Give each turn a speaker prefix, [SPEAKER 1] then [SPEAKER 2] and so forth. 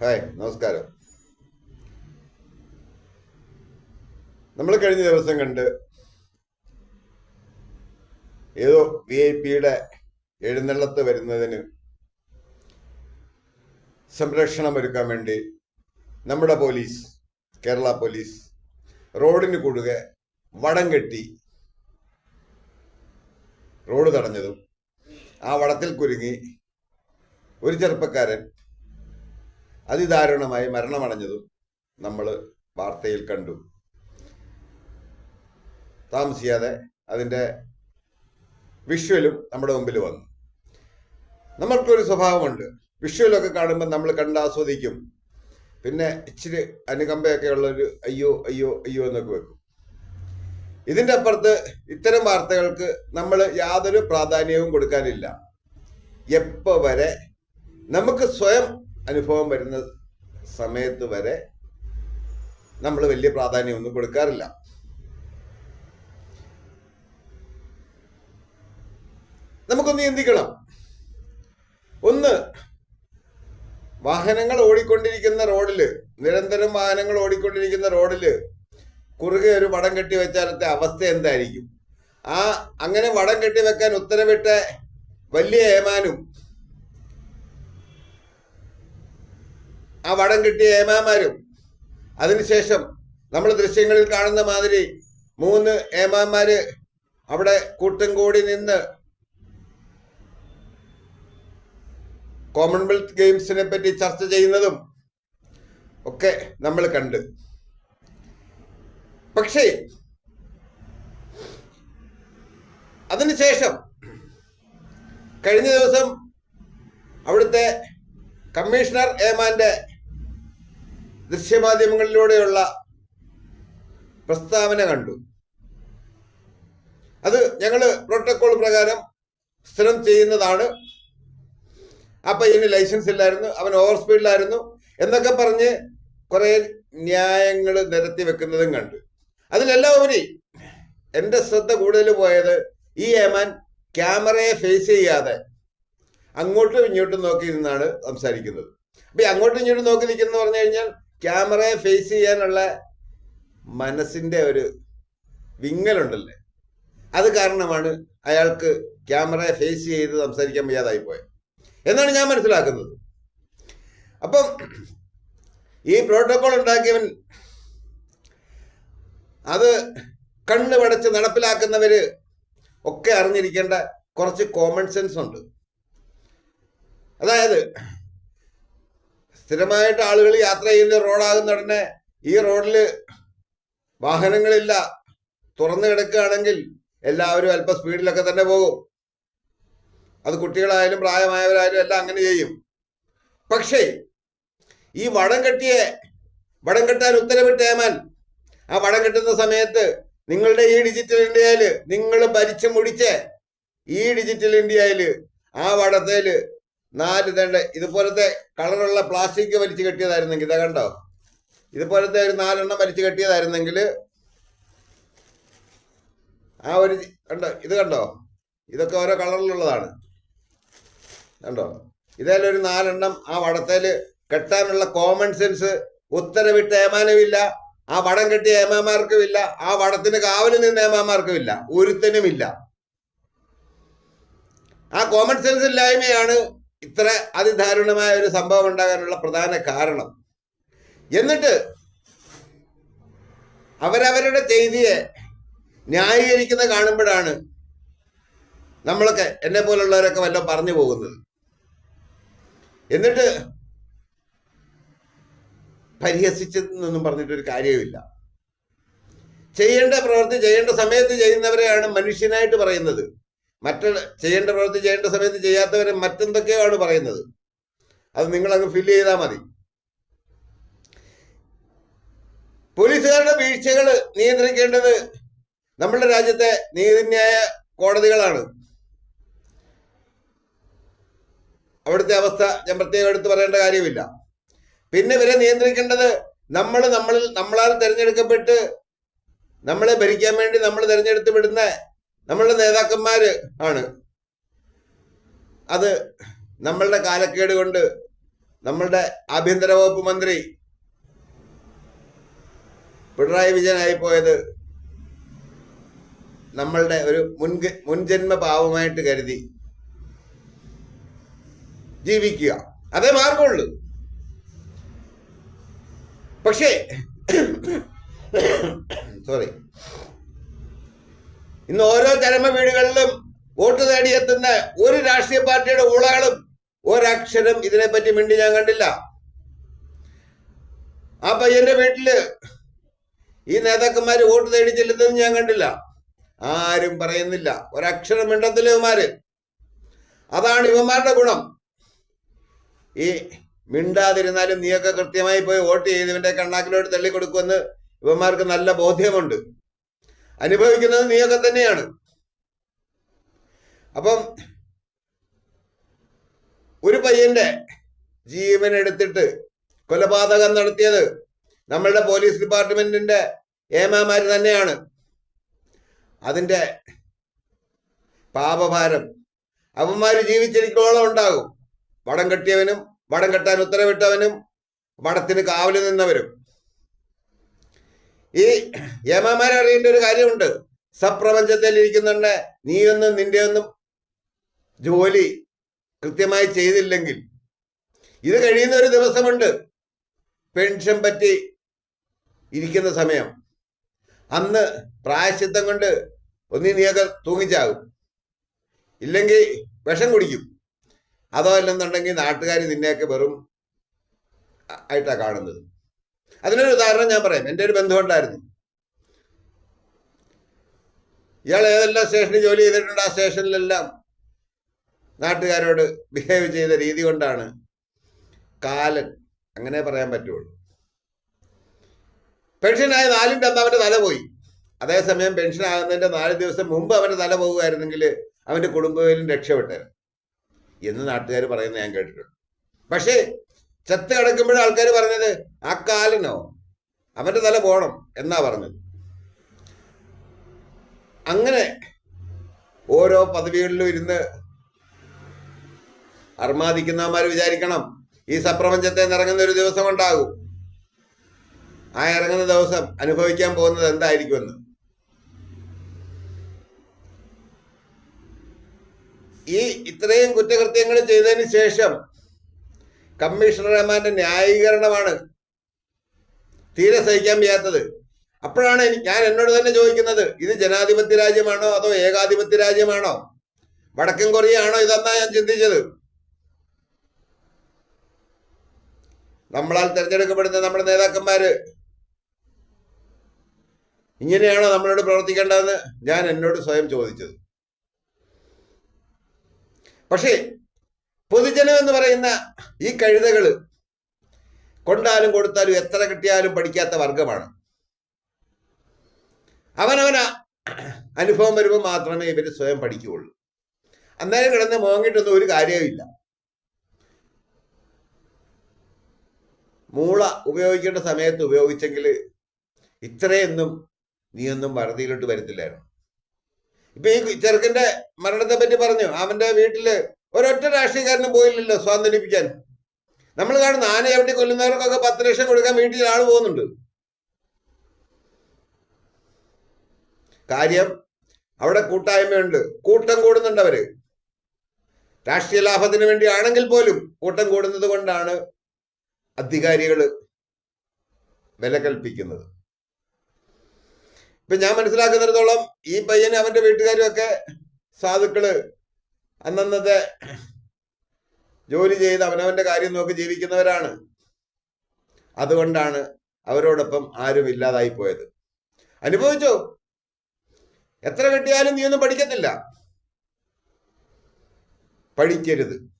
[SPEAKER 1] Hi നമസ്കാരം. നമ്മൾ കഴിഞ്ഞ ദിവസം കണ്ട് ഏതോ വി ഐ പിയുടെ എഴുന്നള്ളത്ത് വരുന്നതിന് സംരക്ഷണം ഒരുക്കാൻ വേണ്ടി നമ്മുടെ പോലീസ് കേരള പോലീസ് റോഡിന് കുടുകെ വടം കെട്ടി റോഡ് തടഞ്ഞതും ആ വടത്തിൽ കുരുങ്ങി ഒരു ചെറുപ്പക്കാരൻ അതിദാരുണമായി മരണമടഞ്ഞതും നമ്മൾ വാർത്തയിൽ കണ്ടു. താമസിയാതെ അതിന്റെ വിഷ്വലും നമ്മുടെ മുമ്പിൽ വന്നു. നമ്മൾക്കൊരു സ്വഭാവമുണ്ട്. വിഷ്വലൊക്കെ കാണുമ്പോൾ നമ്മൾ കണ്ട് ആസ്വദിക്കും. പിന്നെ ഇച്ചിരി അനുകമ്പയൊക്കെ ഉള്ളൊരു അയ്യോ അയ്യോ അയ്യോ എന്നൊക്കെ വെക്കും. ഇതിന്റെ അപ്പുറത്ത് ഇത്തരം വാർത്തകൾക്ക് നമ്മൾ യാതൊരു പ്രാധാന്യവും കൊടുക്കാനില്ല. എപ്പോൾ വരെ നമുക്ക് സ്വയം അനുഭവം വരുന്ന സമയത്ത് വരെ നമ്മൾ വലിയ പ്രാധാന്യമൊന്നും കൊടുക്കാറില്ല. നമുക്കൊന്ന് ചിന്തിക്കണം. ഒന്ന് വാഹനങ്ങൾ ഓടിക്കൊണ്ടിരിക്കുന്ന റോഡിൽ നിരന്തരം വാഹനങ്ങൾ ഓടിക്കൊണ്ടിരിക്കുന്ന റോഡിൽ കുറുകെ ഒരു വടം കെട്ടി വെച്ചാലത്തെ അവസ്ഥ എന്തായിരിക്കും? ആ അങ്ങനെ വടം കെട്ടി വെക്കാൻ ഉത്തരവിട്ട വലിയ ഏമാനും ആ വടം കിട്ടിയ ഏമാമാരും അതിനുശേഷം നമ്മൾ ദൃശ്യങ്ങളിൽ കാണുന്ന മാതിരി മൂന്ന് ഏമാമാര് അവിടെ കൂട്ടം കൂടി നിന്ന് കോമൺവെൽത്ത് ഗെയിംസിനെ പറ്റി ചർച്ച ചെയ്യുന്നതും ഒക്കെ നമ്മൾ കണ്ട്. പക്ഷേ അതിനുശേഷം കഴിഞ്ഞ ദിവസം അവിടുത്തെ കമ്മീഷണർ ഏമാന്റെ ദൃശ്യമാധ്യമങ്ങളിലൂടെയുള്ള പ്രസ്താവന കണ്ടു. അത് ഞങ്ങൾ പ്രോട്ടോകോൾ പ്രകാരം സ്ഥിരം ചെയ്യുന്നതാണ്. അപ്പം ഇതിന് ലൈസൻസ് ഇല്ലായിരുന്നു അവൻ ഓവർ സ്പീഡിലായിരുന്നു എന്നൊക്കെ പറഞ്ഞ് കുറേ ന്യായങ്ങൾ നിരത്തി വെക്കുന്നതും കണ്ടു. അതിലെല്ലാം ഉപരി എന്റെ ശ്രദ്ധ കൂടുതൽ പോയത് ഈ ഏമാൻ ക്യാമറയെ ഫേസ് ചെയ്യാതെ അങ്ങോട്ടും ഇങ്ങോട്ടും നോക്കി നിന്നാണ് സംസാരിക്കുന്നത്. അപ്പൊ അങ്ങോട്ടും ഇങ്ങോട്ടും നോക്കി നിൽക്കുന്ന പറഞ്ഞു കഴിഞ്ഞാൽ ക്യാമറയെ ഫേസ് ചെയ്യാനുള്ള മനസ്സിന്റെ ഒരു വിങ്ങലുണ്ടല്ലേ? അത് കാരണമാണ് അയാൾക്ക് ക്യാമറയെ ഫേസ് ചെയ്ത് സംസാരിക്കാൻ വയ്യാതായി പോയത്. എന്നാണ് ഞാൻ മനസ്സിലാക്കുന്നത്. അപ്പം ഈ പ്രോട്ടോകോൾ ഉണ്ടാക്കിയവൻ അത് കണ്ണ് പടച്ച് നടപ്പിലാക്കുന്നവർ ഒക്കെ അറിഞ്ഞിരിക്കേണ്ട കുറച്ച് കോമൺ സെൻസ് ഉണ്ട്. അതായത് സ്ഥിരമായിട്ട് ആളുകൾ യാത്ര ചെയ്യുന്ന റോഡാകുന്ന ഉടനെ ഈ റോഡിൽ വാഹനങ്ങളില്ല. തുറന്നു കിടക്കുകയാണെങ്കിൽ എല്ലാവരും അല്പം സ്പീഡിലൊക്കെ തന്നെ പോകും. അത് കുട്ടികളായാലും പ്രായമായവരായാലും എല്ലാം അങ്ങനെ ചെയ്യും. പക്ഷേ ഈ വടം കെട്ടിയ വടം കെട്ടാൻ ഉത്തരവിട്ട് ഏമാൻ ആ വടം കെട്ടുന്ന സമയത്ത് നിങ്ങളുടെ ഈ ഡിജിറ്റൽ ഇന്ത്യയിൽ നിങ്ങൾ ഭരിച്ചു മുടിച്ച് ഈ ഡിജിറ്റൽ ഇന്ത്യയിൽ ആ വടത്തേൽ നാല് തണ്ട്. ഇതുപോലത്തെ കളറുള്ള പ്ലാസ്റ്റിക് വലിച്ചു കെട്ടിയതായിരുന്നെങ്കിൽ ഇതാ കണ്ടോ? ഇതുപോലത്തെ ഒരു നാലെണ്ണം വലിച്ചു കെട്ടിയതായിരുന്നെങ്കിൽ ആ ഒരു കണ്ടോ? ഇത് കണ്ടോ? ഇതൊക്കെ ഓരോ കളറിലുള്ളതാണ്. കണ്ടോ? ഇതേ ഒരു നാലെണ്ണം ആ വടത്തേൽ കെട്ടാനുള്ള കോമൺ സെൻസ് ഉത്തരവിട്ട് ഏമാനുമില്ല ആ വടം കെട്ടിയ ഏമാമാർക്കുമില്ല ആ വടത്തിന് കാവൽ നിന്ന് ഏമാമാർക്കുമില്ല ഒരുത്തനുമില്ല. ആ കോമൺ സെൻസ് ഇല്ലായ്മയാണ് ഇത്ര അതിദാരുണമായ ഒരു സംഭവം ഉണ്ടാകാനുള്ള പ്രധാന കാരണം. എന്നിട്ട് അവരവരുടെ ചെയ്തിയെ ന്യായീകരിക്കുന്ന കാണുമ്പോഴാണ് നമ്മളൊക്കെ എന്നെ പോലുള്ളവരൊക്കെ വല്ലതും പറഞ്ഞു പോകുന്നത്. എന്നിട്ട് പരിഹസിച്ചെന്നൊന്നും പറഞ്ഞിട്ടൊരു കാര്യവുമില്ല. ചെയ്യേണ്ട പ്രവൃത്തി ചെയ്യേണ്ട സമയത്ത് ചെയ്യുന്നവരെയാണ് മനുഷ്യനായിട്ട് പറയുന്നത്. മറ്റു ചെയ്യേണ്ട പ്രവൃത്തി ചെയ്യേണ്ട സമയത്ത് ചെയ്യാത്തവരെ മറ്റെന്തൊക്കെയോ ആണ് പറയുന്നത്? അത് നിങ്ങൾ അങ്ങ് ഫില്ല് ചെയ്താൽ മതി. പോലീസുകാരുടെ വീഴ്ചകൾ നിയന്ത്രിക്കേണ്ടത് നമ്മുടെ രാജ്യത്തെ നീതിന്യായ കോടതികളാണ്. അവിടുത്തെ അവസ്ഥ ഞാൻ പ്രത്യേകം എടുത്ത് പറയേണ്ട കാര്യമില്ല. പിന്നെ ഇവരെ നിയന്ത്രിക്കേണ്ടത് നമ്മൾ നമ്മളിൽ നമ്മളാൽ തിരഞ്ഞെടുക്കപ്പെട്ട് നമ്മളെ ഭരിക്കാൻ വേണ്ടി നമ്മൾ തിരഞ്ഞെടുത്ത് വിടുന്ന നമ്മളുടെ നേതാക്കന്മാര് ആണ്. അത് നമ്മളുടെ കാലക്കേട് കൊണ്ട് നമ്മളുടെ ആഭ്യന്തര വകുപ്പ് മന്ത്രി പിണറായി വിജയനായി പോയത് നമ്മളുടെ ഒരു മുൻ മുൻജന്മ പാവമായിട്ട് കരുതി ജീവിക്കുക. അതേ മാർഗമുള്ളൂ. പക്ഷേ സോറി ഇന്ന് ഓരോ ചരമ വീടുകളിലും വോട്ട് നേടിയെത്തുന്ന ഒരു രാഷ്ട്രീയ പാർട്ടിയുടെ ഊളകളും ഒരക്ഷരം ഇതിനെപ്പറ്റി മിണ്ടി ഞാൻ കണ്ടില്ല. ആ പയ്യന്റെ വീട്ടിൽ ഈ നേതാക്കന്മാര് വോട്ട് തേടി ചെല്ലുന്നതെന്ന് ഞാൻ കണ്ടില്ല. ആരും പറയുന്നില്ല. ഒരക്ഷരം മിണ്ടത്തില്ല ഇവന്മാര്. അതാണ് ഇവന്മാരുടെ ഗുണം. ഈ മിണ്ടാതിരുന്നാലും നീയൊക്കെ കൃത്യമായി പോയി വോട്ട് ചെയ്ത് ഇവന്റെ കണ്ണാക്കിലോട്ട് തള്ളിക്കൊടുക്കുമെന്ന് ഇവന്മാർക്ക് നല്ല ബോധ്യമുണ്ട്. അനുഭവിക്കുന്നത് നീയൊക്കെ തന്നെയാണ്. അപ്പം ഒരു പയ്യന്റെ ജീവൻ എടുത്തിട്ട് കൊലപാതകം നടത്തിയത് നമ്മളുടെ പോലീസ് ഡിപ്പാർട്ട്മെന്റിന്റെ ഏമാമാര് തന്നെയാണ്. അതിന്റെ പാപഭാരം അവന്മാര് ജീവിച്ചിരിക്കോളം ഉണ്ടാകും. വടം കെട്ടിയവനും വടം കെട്ടാൻ ഉത്തരവിട്ടവനും വടത്തിന് കാവൽ നിന്നവരും. ഈ ഏമാമാരെ അറിയേണ്ട ഒരു കാര്യമുണ്ട്. സപ്രപഞ്ചത്തിൽ ഇരിക്കുന്നുണ്ട്. നീയൊന്നും നിന്റെ ഒന്നും ജോലി കൃത്യമായി ചെയ്തില്ലെങ്കിൽ. ഇത് കഴിയുന്ന ഒരു ദിവസമുണ്ട്. പെൻഷൻ പറ്റി ഇരിക്കുന്ന സമയം. അന്ന് പ്രായശ്ചിത്തം കൊണ്ട് ഒന്നി നീയൊക്കെ തൂങ്ങിച്ചാകും. ഇല്ലെങ്കിൽ വിഷം കുടിക്കും. അതോ അല്ലെന്നുണ്ടെങ്കിൽ നാട്ടുകാർ നിന്നെയൊക്കെ വെറും ആയിട്ടാണ് കാണുന്നത്. അതിനൊരു ഉദാഹരണം ഞാൻ പറയാം. എന്റെ ഒരു ബന്ധമുണ്ടായിരുന്നു ഇയാൾ ഏതെല്ലാം സ്റ്റേഷനിൽ ജോലി ചെയ്തിട്ടുണ്ട് ആ സ്റ്റേഷനിലെല്ലാം നാട്ടുകാരോട് ബിഹേവ് ചെയ്ത രീതി കൊണ്ടാണ് കാലൻ അങ്ങനെ പറയാൻ പറ്റുള്ളൂ. പെൻഷനായ നാലിന്റെ അന്ന് അവന്റെ തല പോയി. അതേസമയം പെൻഷൻ ആകുന്നതിന്റെ നാല് ദിവസം മുമ്പ് അവന്റെ തല പോകുമായിരുന്നെങ്കിൽ അവന്റെ കുടുംബവേലും രക്ഷപ്പെട്ടായിരുന്നു എന്ന് നാട്ടുകാർ പറയുന്നത് ഞാൻ കേട്ടിട്ടുണ്ട്. പക്ഷേ ചത്ത് കിടക്കുമ്പോഴും ആൾക്കാർ പറഞ്ഞത് ആ കാലിനോ? അവന്റെ തല പോണം എന്നാ പറഞ്ഞത്. അങ്ങനെ ഓരോ പദവികളിലും ഇരുന്ന് അർമാദിക്കുന്നവന്മാർ വിചാരിക്കണം ഈ സപ്രപഞ്ചത്തെ ഇറങ്ങുന്ന ഒരു ദിവസം ഉണ്ടാകും. ആ ഇറങ്ങുന്ന ദിവസം അനുഭവിക്കാൻ പോകുന്നത് എന്തായിരിക്കുമെന്ന്. ഈ ഇത്രയും കുറ്റകൃത്യങ്ങൾ ചെയ്തതിന് ശേഷം കമ്മീഷണർ റഹ്മാന്റെ ന്യായീകരണമാണ്. തീരെ സഹിക്കാൻ വയ്യാത്തത്. അപ്പോഴാണ് ഞാൻ എന്നോട് തന്നെ ചോദിക്കുന്നത് ഇത് ജനാധിപത്യ രാജ്യമാണോ അതോ ഏകാധിപത്യ രാജ്യമാണോ? വടക്കൻ കൊറിയ ആണോ ഇതെന്നാ ഞാൻ ചിന്തിച്ചത്. നമ്മളാൽ തിരഞ്ഞെടുക്കപ്പെടുന്ന നമ്മുടെ നേതാക്കന്മാര്. ഇങ്ങനെയാണോ നമ്മളോട് പ്രവർത്തിക്കേണ്ടതെന്ന് ഞാൻ എന്നോട് സ്വയം ചോദിച്ചത്. പക്ഷേ പൊതുജനം എന്ന് പറയുന്ന ഈ കഴുതകൾ കൊണ്ടാലും കൊടുത്താലും എത്ര കിട്ടിയാലും പഠിക്കാത്ത വർഗമാണ്. അവനവന അനുഭവം വരുമ്പോൾ മാത്രമേ ഇവർ സ്വയം പഠിക്കുകയുള്ളൂ. അന്നേരം കിടന്ന് മോങ്ങിട്ടൊന്നും ഒരു കാര്യവുമില്ല മൂള ഉപയോഗിക്കേണ്ട സമയത്ത് ഉപയോഗിച്ചെങ്കിൽ ഇത്രയൊന്നും നീയൊന്നും വറുതിയിലോട്ട് വരത്തില്ലായിരുന്നു. ഇപ്പൊ ഈ ചെറുക്കന്റെ മരണത്തെ പറ്റി പറഞ്ഞു. അവന്റെ വീട്ടിൽ ഒരൊറ്റ രാഷ്ട്രീയക്കാരനും പോയില്ലല്ലോ സ്വാതന്ത്ര്യപ്പിക്കാൻ നമ്മൾ കാണുന്ന ആന എവിടെ കൊല്ലുന്നവർക്കൊക്കെ പത്ത് ലക്ഷം കൊടുക്കാൻ വീട്ടിൽ ആൾ പോകുന്നുണ്ട്. കാര്യം അവിടെ കൂട്ടായ്മയുണ്ട്. കൂട്ടം കൂടുന്നുണ്ട് അവർ രാഷ്ട്രീയ ലാഭത്തിന് വേണ്ടി ആണെങ്കിൽ പോലും കൂട്ടം കൂടുന്നത് കൊണ്ടാണ് അധികാരികൾ വില കൽപ്പിക്കുന്നത്. ഇപ്പൊ ഞാൻ മനസ്സിലാക്കുന്നിടത്തോളം ഈ പയ്യനും അവന്റെ വീട്ടുകാരും ഒക്കെ സാധുക്കൾ അന്നന്നത്തെ ജോലി ചെയ്ത് അവനവന്റെ കാര്യം നോക്കി ജീവിക്കുന്നവരാണ്. അതുകൊണ്ടാണ് അവരോടൊപ്പം ആരും ഇല്ലാതായി പോയത്. അനുഭവിച്ചോ? എത്ര കിട്ടിയാലും നീ ഒന്നും പഠിക്കത്തില്ല. പഠിക്കരുത്.